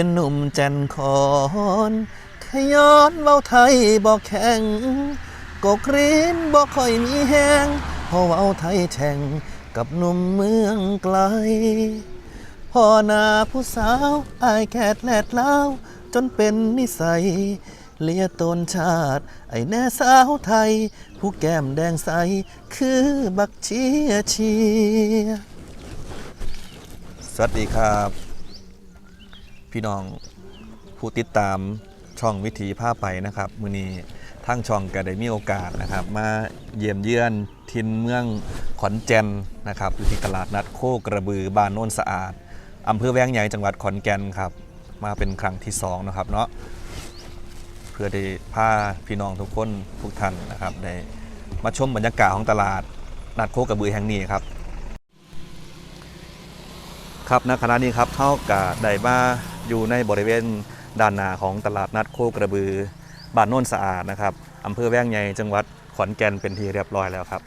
เป็นหนุ่มแจันคอนขย้อนเว้าไทยบอกแข็งกกรีนบอกค่อยมีแหงพราะเว้าไทยแข่งกับหนุ่มเมืองไกลพ่อนาผู้สาวอายแคดแลดเล้าวจนเป็นนิสัย เลียตนชาติ ไอแน่สาวไทย ผู้แก้มแดงใส คือบักเชียเชีย สวัสดีครับ พี่น้องผู้ติดตามช่องวิถีผ้าไปนะครับมือนี้ทางช่องก็ได้มีโอกาสนะครับ มาเยี่ยมเยือนทินเมืองขอนแก่นนะครับอยู่ที่ตลาดนัดโคกระบือบ้านโน้นสะอาดอำเภอแวงใหญ่จังหวัดขอนแก่นครับ มาเป็นครั้งที่สองนะครับเนาะเพื่อได้พาพี่น้องทุกคนทุกท่านนะครับได้มาชมบรรยากาศของตลาดนัดโคกระบือแห่งนี้ครับ ครับณขณะนี้ครับเท่ากับได้มา อยู่ในบริเวณด้านหน้าของตลาดนัดโคกระบือบ้านโน่นสะอาดนะครับอำเภอแว้งใหญ่จังหวัดขอนแก่นเป็นที่เรียบร้อยแล้วครับ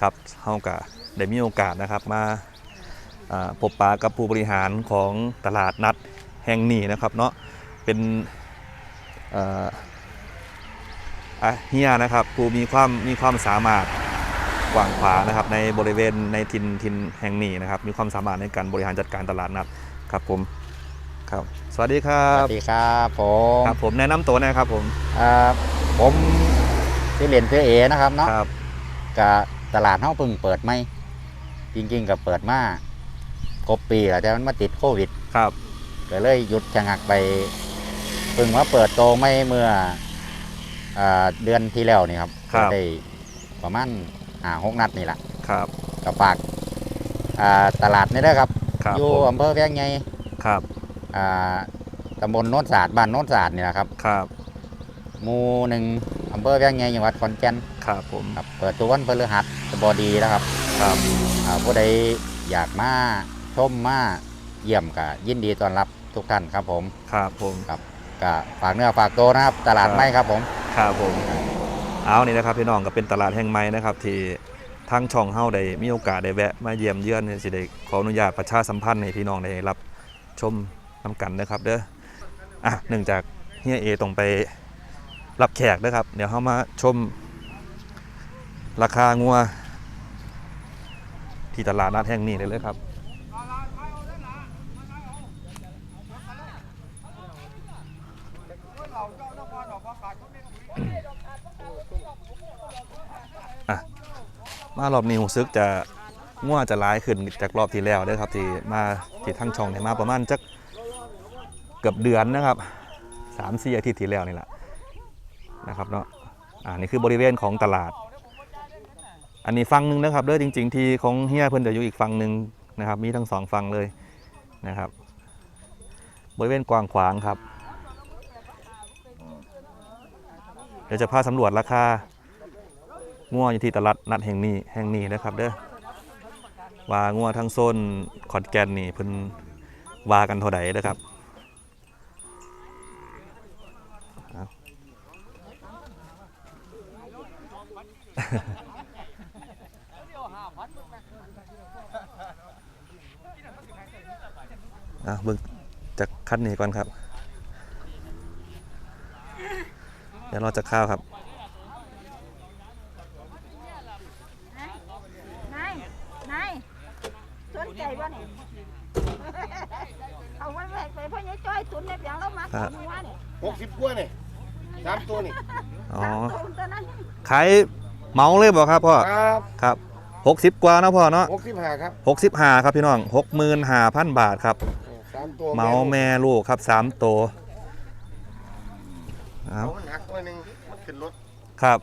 ครับเท่ากับได้มีโอกาสนะครับมาพบปะกับผู้บริหารของตลาดนัดแห่งนี้นะครับเนาะเป็นเอ่ออะเฮียนะครับผู้มีความมีความสามารถกว้างขวางนะครับในบริเวณในทินทินแห่งนี้นะครับ มีความสามารถในการบริหารจัดการตลาดนัดครับผม ครับ สวัสดีครัสบวัสดีครับผมครับ ผมแนะนำตัวหนะครับผมอ่าผมชื่อเรียนชื่อเอนะครับเนาะครับกับตลาดเฮาเพิ่งเปิดไหมจริงๆกับเปิดมาครบปีแล้วแต่มันมาติดโควิดครับก็เลยหยุดชะงักไปเพิ่งมาเปิดโตไม่เมื่ออาเดือนที่แล้วนี่ครับก็ได้ประมาณหาหกนัดนี่แหละครับกับฝากอ่าตลาดนี่ได้อครับ ครับอยู่ผมอำเภอแวงไงครับ อ่าตำบลโน้นศาสตร์บ้านโน้นศาสตร์นี่แหละครับครับหมู่หนึ่งอำเภอแวงไงจังหวัดขอนแก่นครับผมครับเปิดตัววันพฤหัสบดีแล้วครับครับอ่าผู้ใดอยากมาชมมาเยี่ยมก็ยินดีต้อนรับทุกท่านครับผมครับผมก็ฝากเนื้อฝากตัวนะครับตลาดครับไม้ครับผมครับผมเอานี่นะครับพี่น้องก็เป็นตลาดแห่งใหม่นะครับที่ทางช่องเฮาได้มีโอกาสได้แวะมาเยี่ยมเยือนเนี่ยสิได้ขออนุญาตประชาสัมพันธ์ให้พี่น้องได้รับชม น้กันนะครับเด้ออะเนื่งจากเฮียเอต้องไปรับแขกนะครับ เดี๋ยวเฮามาชม ราคางัว ที่ตลาดนัดแห่งนี้เลยเลยครับมารอบนี้ผมซึกจะง่วจะร้ายขึ้นจากรอบที่แล้วเด้ครับที่มาที่ทั้งช่องเนี่ยมาประมาณจัก เกือบเดือนนะครับสามสี่อาทิตย์ที่แล้วนี่แหละนะครับเนาะอ่านี่คือบริเวณของตลาด อันนี้ฝั่งหนึ่งนะครับเด้อจริง ๆ ที่ของเฮียเพิ่นจะอยู่อีกฝั่งหนึ่งนะครับ มีทั้งสองฝั่งเลยนะครับ บริเวณกว้างขวางครับ เดี๋ยวจะพาสำรวจราคางัวอยู่ที่ตลาดนัดแห่งนี้แห่งนี้นะครับเด้อว่างัวทั้งโซนขอนแก่นนี่เพิ่นว่ากันเท่าใดนะครับเอา อะเบิ่งจากคันนี้ก่อนครับ เดี๋ยวเราจะข้าวครับนายนายสนใจบ่เนี่ยเอาไว้ไว้ไปพ่อใหญ่จ้อยตุนในเปียงเรามาครับตัวเนี่ยหกสิบกว่านี่สามตัวนี่อ๋อสามตัวตัวนั้น ขาย เหมาเลยบอกครับพ่อครับครับหกสิบกว่านะพ่อเนาะหกสิบห้าครับหกสิบห้าครับพี่น้องหกหมื่นห้าพันบาทครับสามตัวเหมาแม่ลูกครับสามตัวเอาเอามันหักตัวหนึ่งมันขึ้นรถครับ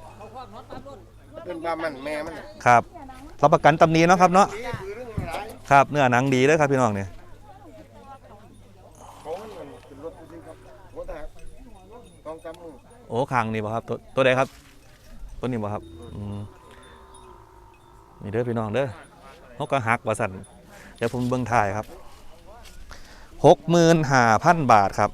เป็นบามันแม่มันน่ะครับรับประกันตำหนี้นาะครับเนาะนี่คือเรื่องไม่ร้ายครับเนื้อหนังดีเลยครับพี่น้องเนี่ยเขามันขึ้นรถจริงๆครับรถหักต้องจำมือโอ้คางนี่บ่ครับตัวตัวใดครับตัวนี้บ่ครับอืม มีเด้อพี่น้องเด้อนกกระหักว่าสันเดี๋ยวผมเบิ้งถ่ายครับหกหมื่นห้าพันบาทครับ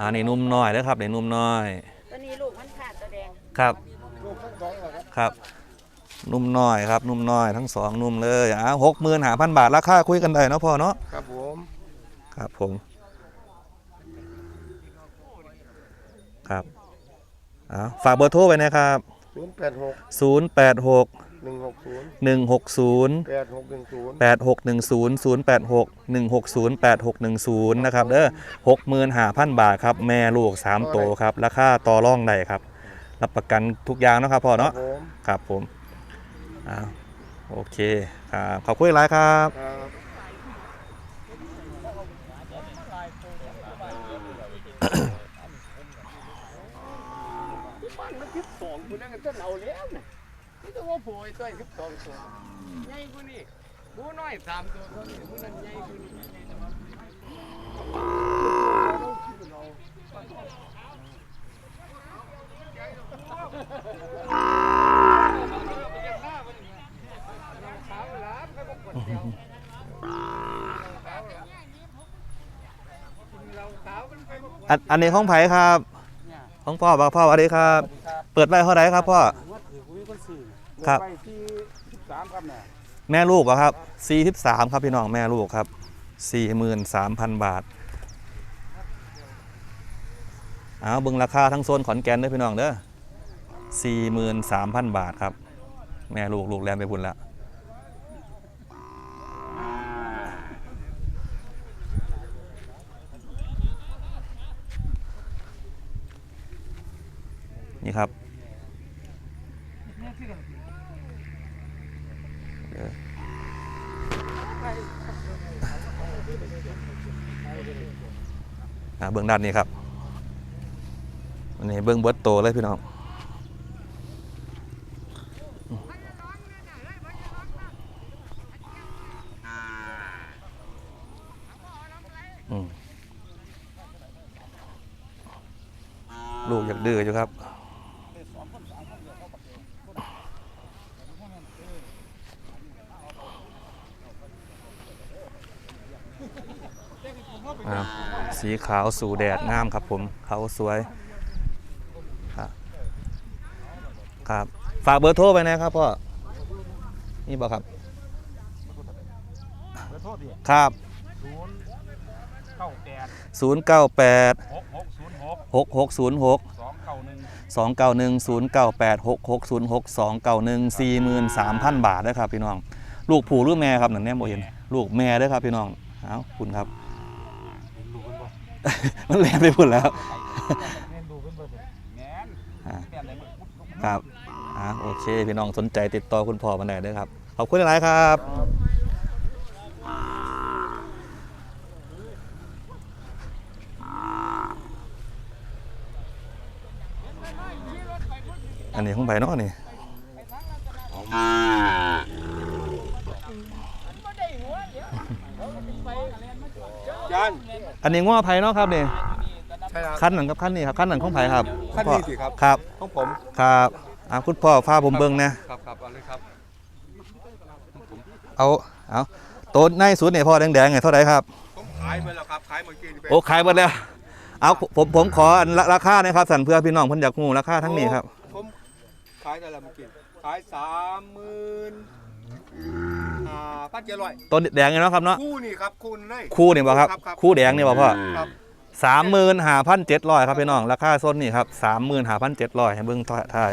อันนี้นุ่มน้อยนะครับนี่นุ่มน้อย ครับลูกทั้งสองเหรอครับ ครับ นุ่มน้อยครับ นุ่มน้อยทั้งสองนุ่มเลยอ่าหกหมื่นหาพันบาทราคาคุยกันได้เนาะพ่อเนาะครับผมครับผม ครับอ่าฝากเบอร์โทรไว้นะครับศูนย์แปดหก0 8 6หนึ่งหกศูนย์1 6 0แปดหกหนึ่งศูนย์8 6 1 0 0 8 6 1 6 0 8 6 1 0นะครับเด้อหกหมื่นหาพันบาทครับ แม่ลูก3โตวครับ ราคาต่อรองได้ครับ รับประกันทุกอย่างเนาะครับพ่อครัเนาะบผมครับผมอ่าโอเคครับขอบคุณหลายครับ ครับมันมันคิดสองคุณนั่งกันจะเอาแล้วเนี่ยนี่ต้องว่าโผล่ตัวคิดสองตัวใหญ่กว่านี่บูน้อยสามตัวเท่านี้บูนั้นใหญ่กว่านี่ อันอันนี้ของไผ่ครับ ของพ่อบ่าวพ่อสวัสดีครับ เปิดไว้เท่าไหร่ครับพ่อ ครับไปที่สามครับเนี่ยแม่ลูกเหรอครับ43ครับพี่น้องแม่ลูกครับ 43,000 บาทเอาเบิ่งราคาทั้งโซนขอนแก่นเด้อพี่น้องเด้อ43,000 บาทครับ แม่ลูกลูกแลมไปบุญแล้ว นี่ครับเบื้องด้านนี้ครับอันนี้เบื้องเบิร์ตโตเลยพี่น้องลูกอยากดื้ออยู่ครับ อ่า สีขาวสู่แดดงามครับผมเขาสวยครับครับ ฝากเบอร์โทรไปนะครับพ่อนี่บอกครับขอโทษดิครับศูนย์เก้าแปด098หกหกศูนย์หก6606สองเก้าหนึ่ง291 098 6606 291 43,000บาทนะครับพี่น้อง ลูกผู้หรือแม่ครับนั่นแน่บ่เห็นลูกแม่เด้อครับพี่น้องเอาคุณครับ มันแหลมไปพุ่นแล้วแม่นดูขึ้นเบครับอ่าโอเค พี่น้องสนใจติดต่อคุณพ่อมาได้เด้อครับ ขอบคุณหลายครับ อันนี้ของไผ่เนาะนี่ยัน อันนี้ง้อไผ่เนาะครับนี่ใช่ครับขั้นหนังกับขั้นนี้ครับขั้นหนังของไผ่ครับขั้นนี้สิครับครับของผมครับอ่าคุณพ่อฟ้าผมเบิ่งนะครับครับเอาเลยครับเอาเอาตัวในสุดเนี่ยพ่อแดงๆไงเท่าไหร่ครับผมขายไปแล้วครับขายเมื่อกี้นี่ไปโอ้ขายหมดแล้วเอาผมผมขออันละราคาหนะครับสั่นเพื่อพี่น้องเพิ่นอยากงูราคาทั้งนี้ครับผมขายได้แล้วเมื่อกี้ขายสามหมื่น อ่าพันเจ็ดร้อยตัวแดงเนี่ยเนาะครับเนาะคู่นี่ครับคุณเลย คู่นี่บ่ครับ ครับครับ คู่แดงนี่บ่พ่อครับ สามหมื่นห้าพันเจ็ดร้อยครับพี่น้องราคาส้นนี่ครับสามหมื่นห้าพันเจ็ดร้อยให้เบิ่งท่าย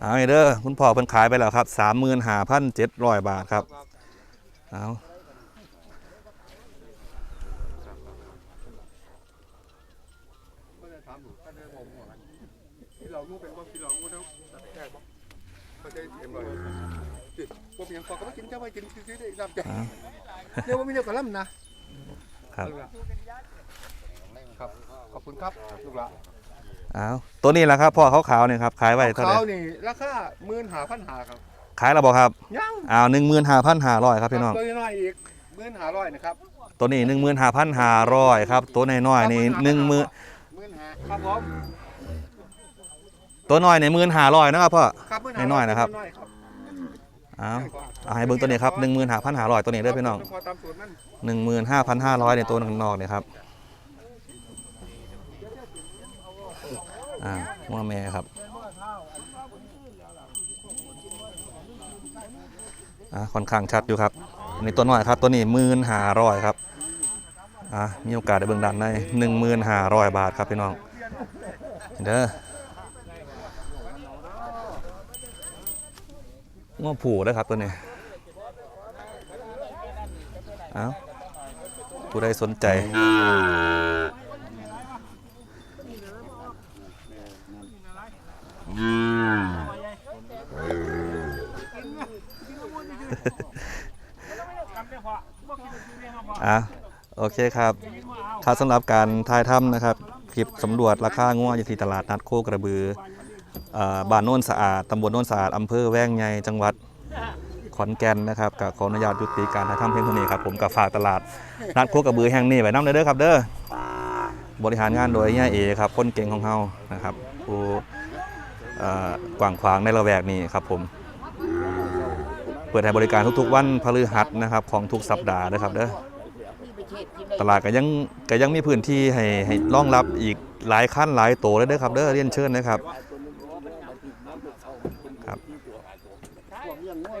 เอาให้เด้อคุณพ่อเพิ่นขายไปแล้วครับสามหมื่นห้าพันเจ็ดร้อยบาทครับเอา ไม่ได้ถามหนูท่านได้ผมหัวกันที่เรา งูเป็นว่าที่เรางูเท่าแก่บ่ไม่ได้เอ็มเลยติดผมยังพอก็ไม่กินเจ้าไม่กินซื้อได้น้ำใจเดี๋ยวว่ามีเดียวกับล่ำนะครับ ครับ ขอบคุณครับลูกละเอาตัวนี้แหละครับพ่อขาวๆนี่ครับขายไว้เท่าไหร่เขานี่ราคาหมื่นหาพันหาครับขายแล้วบอกครับยังอ้าวหนึ่งหมื่นห้าพันห้าร้อยครับพี่น้องตัวน้อยอีกหมื่นหาร้อยนะครับตัวนี้หนึ่งหมื่นห้าพันห้าร้อยครับ ตัวน้อยๆนี่หนึ่งหมื่น หมื่นหาครับผม ตัวน้อยในหมื่นห้าร้อยนะครับพ่อ ครับหมื่นน้อยๆนะครับน้อยๆครับอ้าวครับเอาให้เบิ่งตัวนี้ครับหนึ่งหมื่นห้าพันห้าร้อยตัวนี้เด้อพี่น้องพอตามสูตรมันหนึ่งหมื่นห้าพันห้าร้อยในตัวข้างนอกเนี่ยครับ อ่าหัวแม่ครับอ่าค่อนข้างชัดอยู่ครับอันนี้ตัวน้อยครับ ตัวนี้หมื่นห้าร้อยครับอ่ามีโอกาสได้เบิ่งด้านในหนึ่งหมื่นห้าร้อยบาทครับพี่น้องเด้อ ง้อผูนะครับตัวนี้เอ้าผู้ใดสนใจ อะโอเคครับถ้าสำหรับการทายถ้ำนะครับ คลิปสำรวจราคางัวอยู่ที่ตลาดนัดโคกระบืออ่า บ้านโน้นสะอาดตำบลโน้นสะอาดอำเภอแวงใหญ่จังหวัดขอนแก่นนะครับกับขออนุญาตยุติการถ่ายทำเพียงเท่านี้ครับผมกับฝากตลาดนัดโคกระบือแห่งนี้ไว้น้ำเด้อครับ เด้อบริหารงานโดยย่าเอครับคนเก่งของเฮานะครับผู้กว้างขวางในละแวกนี้ครับผมเปิดให้บริการทุกๆ วันพฤหัสนะครับของทุกสัปดาห์นะครับเด้อตลาดก็ยังก็ยังมีพื้นที่ให้ให้รองรับอีกหลายขั้นหลายโตเลยเด้อครับเด้อเรียนเชิญนะครับอะ